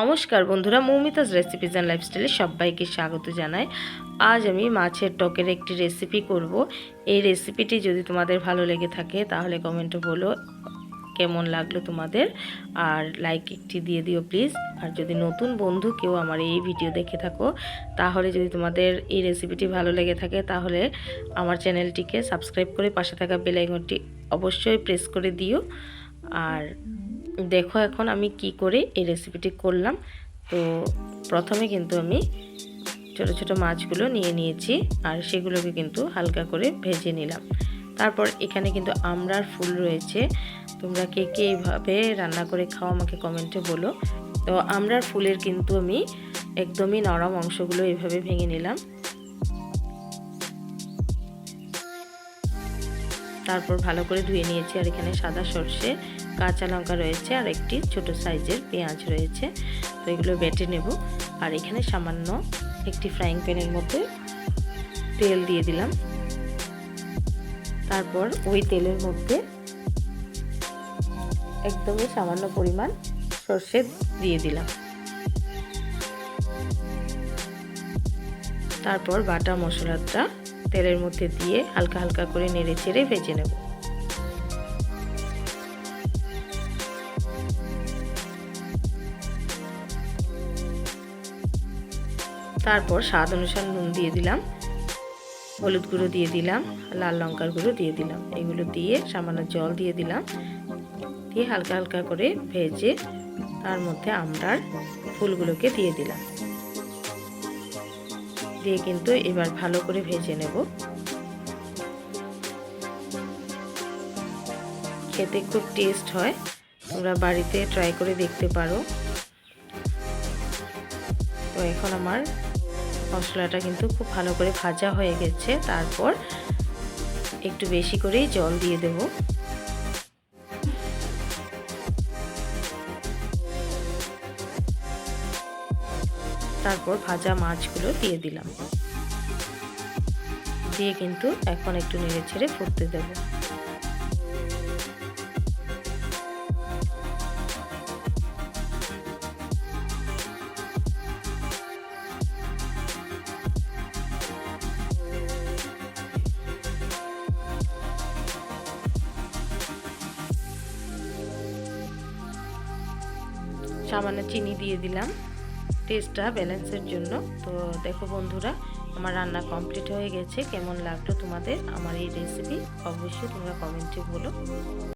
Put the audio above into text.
নমস্কার বন্ধুরা মৌমিতাজ recipes and লাইফস্টাইলে সবাইকে স্বাগত জানাই। আজ আমি মাছের টকের একটি রেসিপি করব। এই রেসিপিটি যদি তোমাদের ভালো লেগে থাকে, তাহলে কমেন্টে বলো কেমন লাগল তোমাদের। আর লাইক একটি দিয়ে দিও প্লিজ আর যদি নতুন বন্ধু কেউ আমার এই ভিডিও দেখে থাকো, তাহলে যদি তোমাদের এই রেসিপিটি ভালো লেগে থাকে, তাহলে আমার চ্যানেলটিকে সাবস্ক্রাইব করে পাশে থাকা বেল আইকনটি অবশ্যই প্রেস করে দিও। আর দেখো এখন আমি কি করে এই রেসিপিটি করলাম। তো প্রথমে কিন্তু আমি ছোট ছোট মাছগুলো নিয়ে নিয়েছি আর সেগুলোকে কিন্তু হালকা করে ভেজে নিলাম। তারপর এখানে কিন্তু আমড়ার ফুল রয়েছে। তোমরা কে কে এইভাবে রান্না করে খাও আমাকে কমেন্টে বলো। তো আমড়ার ফুলের কিন্তু আমি একদমই নরম অংশগুলো এইভাবে ভেঙে নিলাম। তারপর ভালো করে ধুয়ে নিয়েছি আর এখানে সাদা সর্ষে, কাঁচা লঙ্কা রয়েছে আর একটি ছোট সাইজের পেঁয়াজ রয়েছে। তো এগুলো বেটে নেব। আর এখানে সামান্য একটি ফ্রাইং প্যানের মধ্যে তেল দিয়ে দিলাম। তারপর ওই তেলের মধ্যে একদমই সামান্য পরিমাণ সর্ষে দিয়ে দিলাম। তারপর বাটা মশলাটা তেলের মধ্যে দিয়ে হালকা হালকা করে নেড়ে চেড়ে ভেজে নেব। তারপর স্বাদ অনুসার নুন দিয়ে দিলাম, হলুদ গুঁড়ো দিয়ে দিলাম, লাল লঙ্কার গুঁড়ো দিয়ে দিলাম। এগুলো দিয়ে সামান্য জল দিয়ে দিলাম, দিয়ে হালকা হালকা করে ভেজে তার মধ্যে আমরার ফুলগুলোকে দিয়ে দিলাম। দিয়ে কিন্তু এবার ভালো করে ভেজে নেব। খেতে খুব টেস্ট হয়। তোমরা বাড়িতে ট্রাই করে দেখতে পারো। তো এখন আমার মশলাটা কিন্তু খুব ভালো করে ভাজা হয়ে গেছে। তারপর একটু বেশি করেই জল দিয়ে দেব। তারপর ভাজা মাছগুলো দিয়ে দিলাম। দিয়ে কিন্তু এখন একটু নেড়ে ছেড়ে ফুটতে দেবো। সামান্য চিনি দিয়ে দিলাম। টেস্টটা ব্যালেন্সের জন্য। তো দেখো বন্ধুরা, আমার রান্না কমপ্লিট হয়ে গেছে। কেমন লাগল তোমাদের আমার এই রেসিপি অবশ্যই তোমরা কমেন্টে বলো।